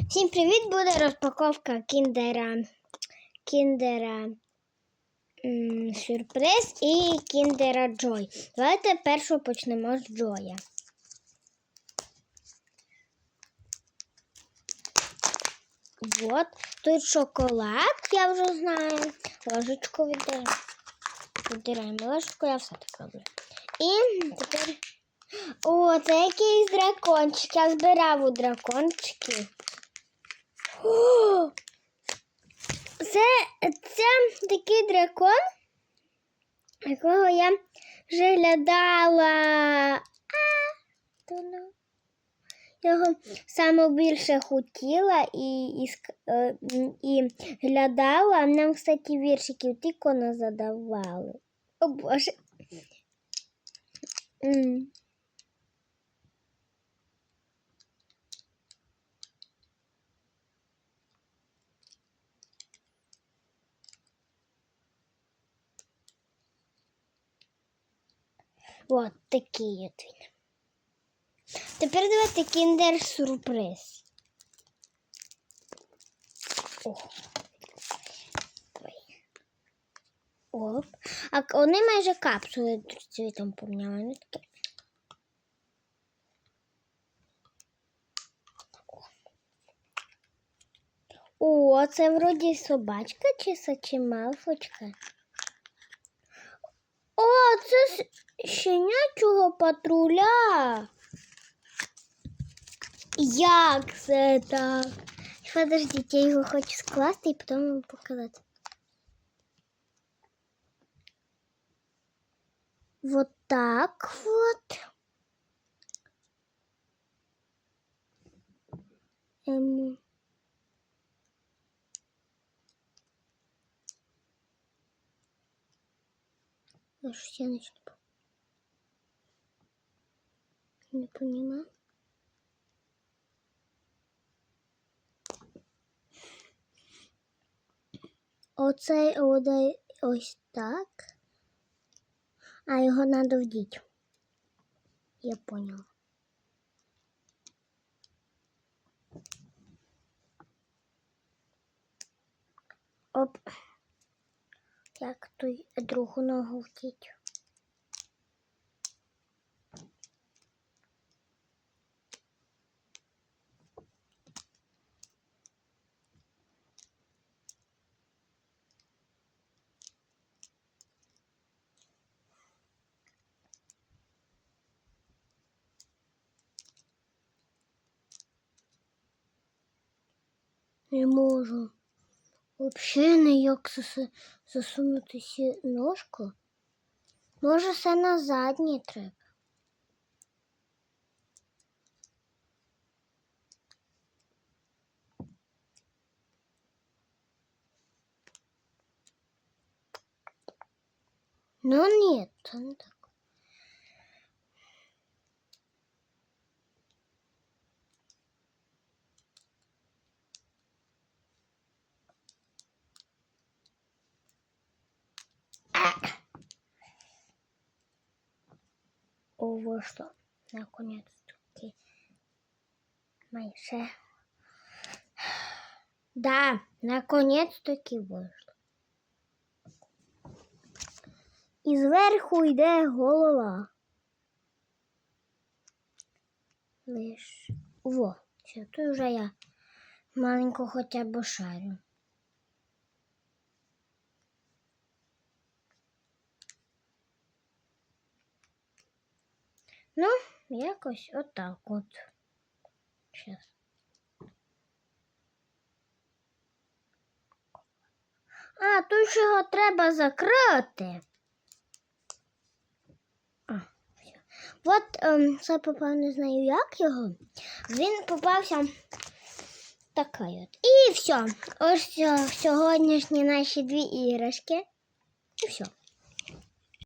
Всім привіт! Буде розпаковка кіндера. Кіндера сюрприз і кіндера Джой. Давайте першу почнемо з Джоя. Вот. Тут шоколад, я вже знаю. Ложечку віддираємо. Віддираємо ложечку, я все так роблю. І тепер. О, це якийсь дракончик. Я збирав у дракончиків. Це, це такий дракон, якого я вже глядала. А, туну. Його саме більше хотіла і, і, е, і глядала. Нам, кстати, віршиків тільки не задавали. О Боже. От такий от він. Тепер давайте кіндер сюрприз. О. Оп. А вони майже капсули цвітом поміняли. О, це вроді собачка чи са- чи мавпочка. О, це з щенячого патруля. Як це так? Подождіть, я його хочу скласти і потім вам показати. Вот так вот. Ем. Я ж. Не понимаю. Оцей одай ось так. А його надо вдіть. Я поняла. Оп. Як той другу ногу вдіть. Не можу. Взагалі ніяк зас- засунути сі ножку. Може, все на задній треба. Ну ні, не так. Вышло. Наконец-таки. Майже. Да, наконец-таки вийшло. І зверху йде голова. Лиш. Во, все, тут вже я маленько хоча б шарю. Ну, якось отак от. Щас. А, тут ж його треба закрити. А, все. От ем, попав, не знаю, як його. Він попався такий от. І все. Ось е, сьогоднішні наші дві іграшки. І все.